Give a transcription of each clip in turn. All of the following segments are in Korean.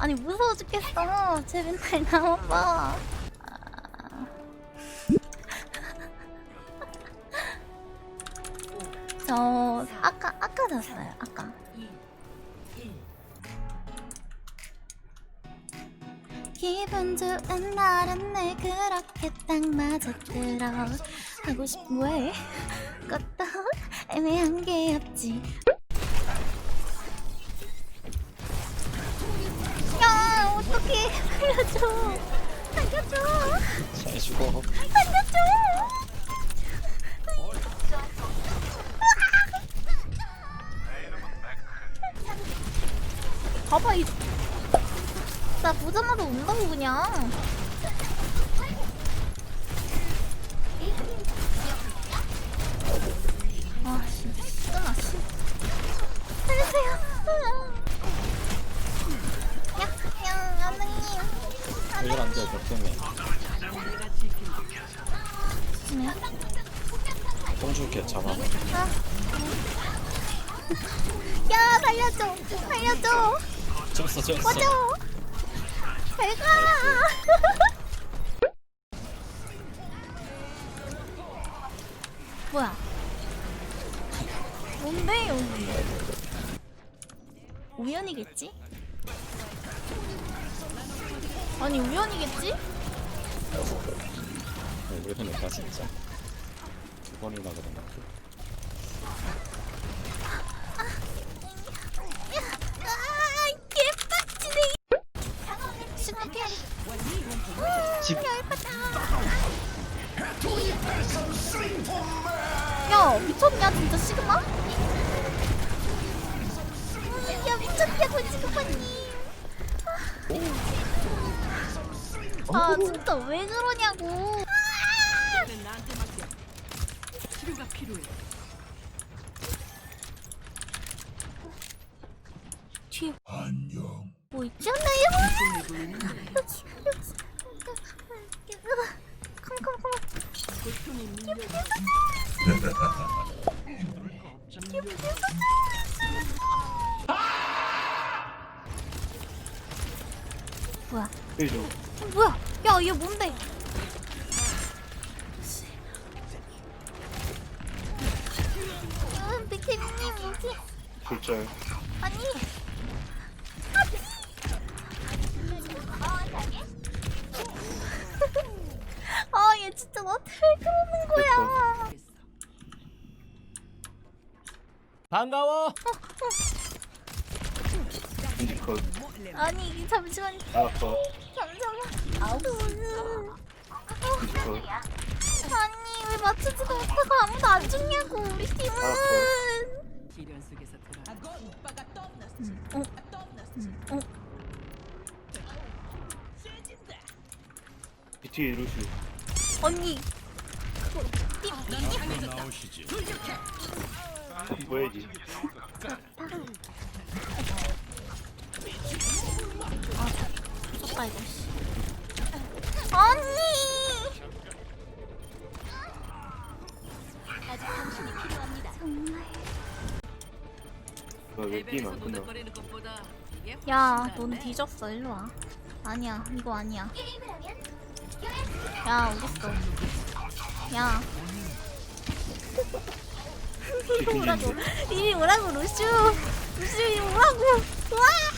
아니 무서워 죽겠어. 쟤 맨날 나만 봐. 저 아까 아까 잤어요. 아까. 기분 좋은 날은 늘 그렇게 딱 맞아들어 하고 싶은 왜 것도 애매한 게 없지 어떡해. 살려줘. 살려줘. 잘 죽어. 살려줘. 봐봐 이... 나 보자마자 온다고 그냥. 아씨 끊어 씨 살려주세요 야야 안녕님 이걸 안 돼, 걱정해. 조심해 똥 줄게, 잡아. 아. 야 살려줘 살려줘 졌어, 졌어. 꺼져 잘가 뭐야 뭔데 여기 우연이겠지? 아니 우연이겠지? 왜 그러니까, 진짜. 두 번이나 그러나. 아 개빡치네 시간 피해 집. 야 미쳤냐 진짜 시그마? 야 미쳤냐고 시그마님 아 진짜 왜 그러냐고. 뒤에 뭐 있지 않나요? 여기 여기 컴컴컴. 뭐야? 어, 뭐야? 야, 얘 뭔데? 음, 백태님 여기 글자요. 아니. 아, 얘 진짜 나한테 왜 그러는 거야? 반가워. 컷. 아니, 잠시만, 아, 컷. 아우. 컷. 아니, 왜 맞추지도 못하고 아무도 안 죽냐고, 우리 팀은. 시련 속에서 들어. 어? 어? BT 루시. 언니. 뭐야지? 미쳤다, 이거, 씨. 왜 게임 안 끝나? 야. 넌 뒤졌어. 일로 와. 아니야, 이거 아니야. 야, 어딨어? 야. 이리 오라고. 이리 오라고, 루슈. 루슈, 이리 오라고. 와!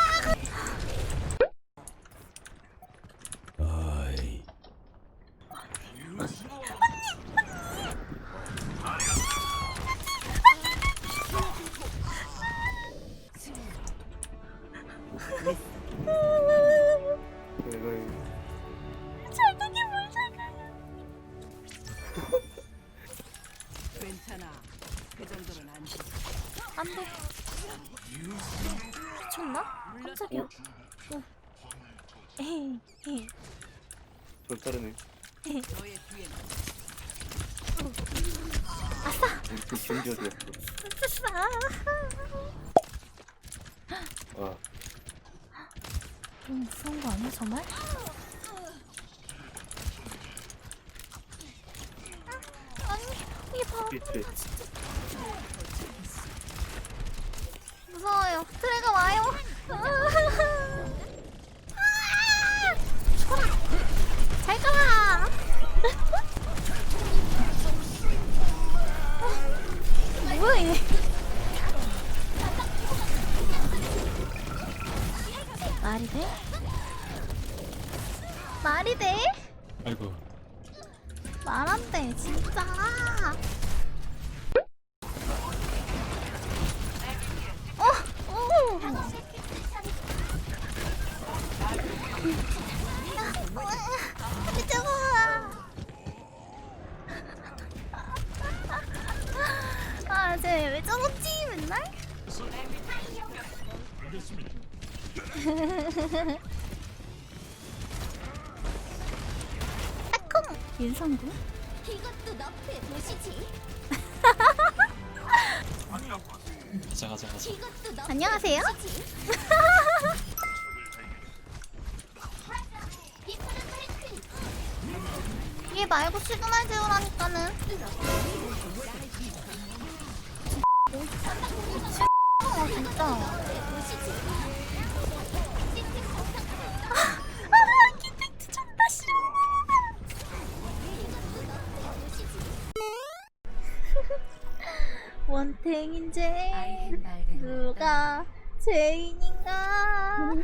야. 어. 뒤에는 우리 팀 준비 어디였어. 아싸. 아, 좀 무서운 거 아니야, 정말? 아니, 이 봐. BT. 무서워요. 트레가 와요. 죽어라. 잘 가라. 말이 돼? 아이고. 말 안 돼, 진짜. 쟤 왜 저러지 맨날? 따콩 윤성구? 이것도 너프의 도시지. 가자 가자 가자 이것도 안녕하세요. 도시지. 얘 말고 시그널 재우라니까는. 원탱인지 누가 죄인인가?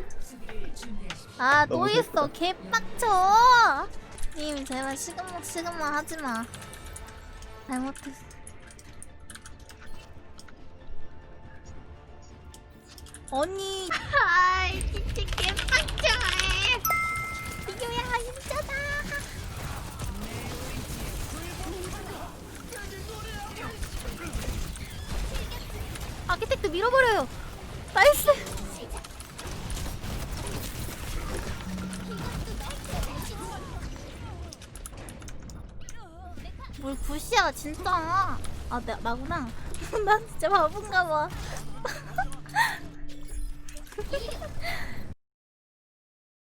아 또 있어 개빡쳐. 님 제발 시그마 시그마 하지 마. 잘못했어. 언니. 아이 진짜 개빡쳐. 이거야 진짜다. 아키텍트 밀어버려요. 나이스. 뭘 굿이야 진짜. 아 나, 나구나. 난 진짜 바본가 봐.